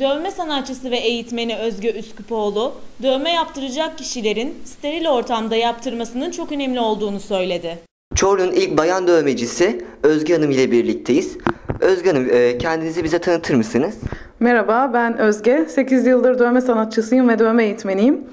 Dövme sanatçısı ve eğitmeni Özge Üsküpoğlu, dövme yaptıracak kişilerin steril ortamda yaptırmasının çok önemli olduğunu söyledi. Çorlu'nun ilk bayan dövmecisi Özge Hanım ile birlikteyiz. Özge Hanım e, kendinizi bize tanıtır mısınız? Merhaba, ben Özge. 8 yıldır dövme sanatçısıyım ve dövme eğitmeniyim.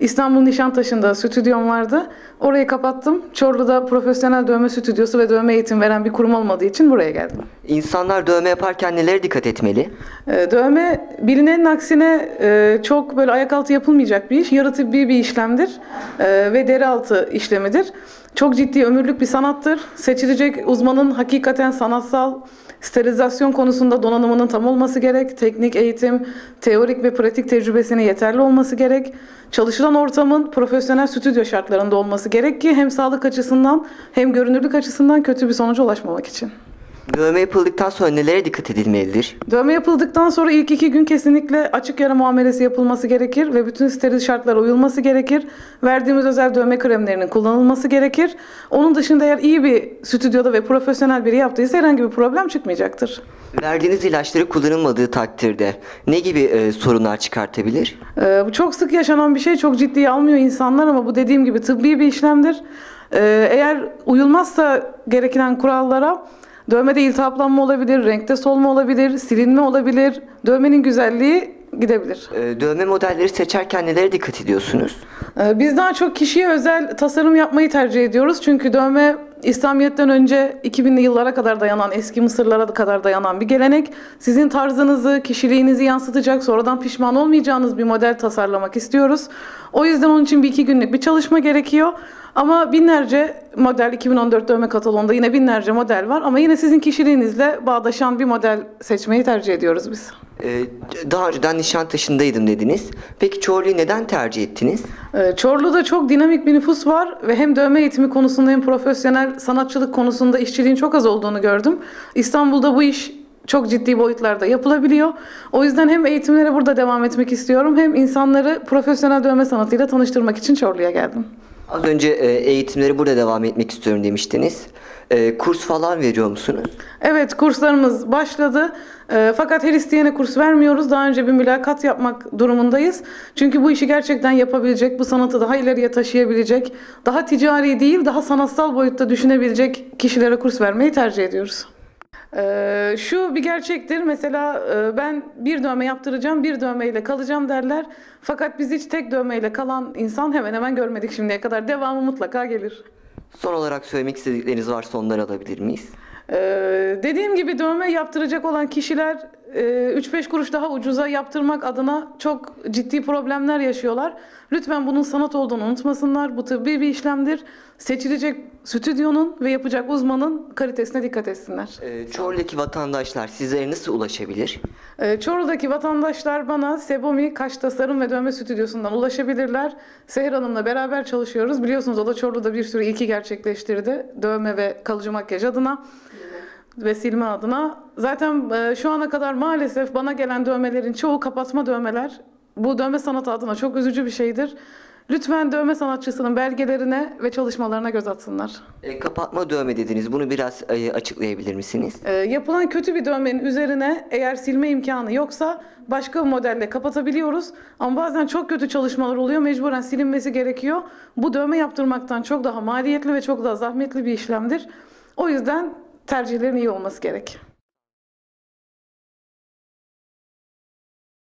İstanbul Nişantaşı'nda stüdyom vardı. Orayı kapattım. Çorlu'da profesyonel dövme stüdyosu ve dövme eğitim veren bir kurum olmadığı için buraya geldim. İnsanlar dövme yaparken nelere dikkat etmeli? Ee, Dövme bilinenin aksine e, çok böyle ayak altı yapılmayacak bir iş. Yarı tıbbi bir işlemdir e, ve deri altı işlemidir. Çok ciddi ömürlük bir sanattır. Seçilecek uzmanın hakikaten sanatsal sterilizasyon konusunda donanımının tam olması gerek. Teknik eğitim, teorik ve pratik tecrübesine yeterli olması gerek. Çalışılan ortamın profesyonel stüdyo şartlarında olması gerek ki hem sağlık açısından hem görünürlük açısından kötü bir sonuca ulaşmamak için. Dövme yapıldıktan sonra nelere dikkat edilmelidir? Dövme yapıldıktan sonra ilk iki gün kesinlikle açık yara muamelesi yapılması gerekir ve bütün steril şartlara uyulması gerekir. Verdiğimiz özel dövme kremlerinin kullanılması gerekir. Onun dışında eğer iyi bir stüdyoda ve profesyonel biri yaptıysa herhangi bir problem çıkmayacaktır. Verdiğiniz ilaçları kullanılmadığı takdirde ne gibi e, sorunlar çıkartabilir? Ee, bu çok sık yaşanan bir şey. Çok ciddiye almıyor insanlar ama bu dediğim gibi tıbbi bir işlemdir. Ee, eğer uyulmazsa gereken kurallara dövmede iltihaplanma olabilir, renkte solma olabilir, silinme olabilir, dövmenin güzelliği gidebilir. E, dövme modelleri seçerken nelere dikkat ediyorsunuz? Ee, Biz daha çok kişiye özel tasarım yapmayı tercih ediyoruz. Çünkü dövme İslamiyet'ten önce 2000'li yıllara kadar dayanan, eski Mısırlara kadar dayanan bir gelenek. Sizin tarzınızı, kişiliğinizi yansıtacak, sonradan pişman olmayacağınız bir model tasarlamak istiyoruz. O yüzden onun için bir iki günlük bir çalışma gerekiyor. Ama binlerce model, 2014 dövme kataloğunda yine binlerce model var. Ama yine sizin kişiliğinizle bağdaşan bir model seçmeyi tercih ediyoruz biz. E, daha önceden Nişantaşı'ndaydım dediniz. Peki Çorlu'yu neden tercih ettiniz? Ee, Çorlu'da çok dinamik bir nüfus var ve hem dövme eğitimi konusunda hem profesyonel sanatçılık konusunda işçiliğin çok az olduğunu gördüm. İstanbul'da bu iş çok ciddi boyutlarda yapılabiliyor. O yüzden hem eğitimlere burada devam etmek istiyorum hem insanları profesyonel dövme sanatıyla tanıştırmak için Çorlu'ya geldim. Az önce e, eğitimleri burada devam etmek istiyorum demiştiniz. E, kurs falan veriyor musunuz? Evet kurslarımız başladı. Ee, fakat her isteyene kurs vermiyoruz. Daha önce bir mülakat yapmak durumundayız. Çünkü bu işi gerçekten yapabilecek, bu sanatı daha ileriye taşıyabilecek, daha ticari değil, daha sanatsal boyutta düşünebilecek kişilere kurs vermeyi tercih ediyoruz. Ee, şu bir gerçektir. Mesela e, ben bir dövme yaptıracağım, bir dövmeyle kalacağım derler. Fakat biz hiç tek dövmeyle kalan insan hemen hemen görmedik şimdiye kadar. Devamı mutlaka gelir. Son olarak söylemek istedikleriniz varsa onları alabilir miyiz? Ee, dediğim gibi dövme yaptıracak olan kişiler 3-5 kuruş daha ucuza yaptırmak adına çok ciddi problemler yaşıyorlar. Lütfen bunun sanat olduğunu unutmasınlar. Bu tıbbi bir işlemdir. Seçilecek stüdyonun ve yapacak uzmanın kalitesine dikkat etsinler. E, Çorlu'daki vatandaşlar sizlere nasıl ulaşabilir? Ee, Çorlu'daki vatandaşlar bana Sebomi Kaş Tasarım ve Dövme Stüdyosu'ndan ulaşabilirler. Seher Hanım'la beraber çalışıyoruz. Biliyorsunuz o da Çorlu'da bir sürü ilki gerçekleştirdi. Dövme ve kalıcı makyaj adına ve silme adına. Zaten e, şu ana kadar maalesef bana gelen dövmelerin çoğu kapatma dövmeler. Bu dövme sanatı adına çok üzücü bir şeydir. Lütfen dövme sanatçısının belgelerine ve çalışmalarına göz atsınlar. E, kapatma dövme dediniz. Bunu biraz e, açıklayabilir misiniz? Ee, yapılan kötü bir dövmenin üzerine eğer silme imkanı yoksa başka bir modelle kapatabiliyoruz. Ama bazen çok kötü çalışmalar oluyor. Mecburen silinmesi gerekiyor. Bu dövme yaptırmaktan çok daha maliyetli ve çok daha zahmetli bir işlemdir. O yüzden tercihlerin iyi olması gerek.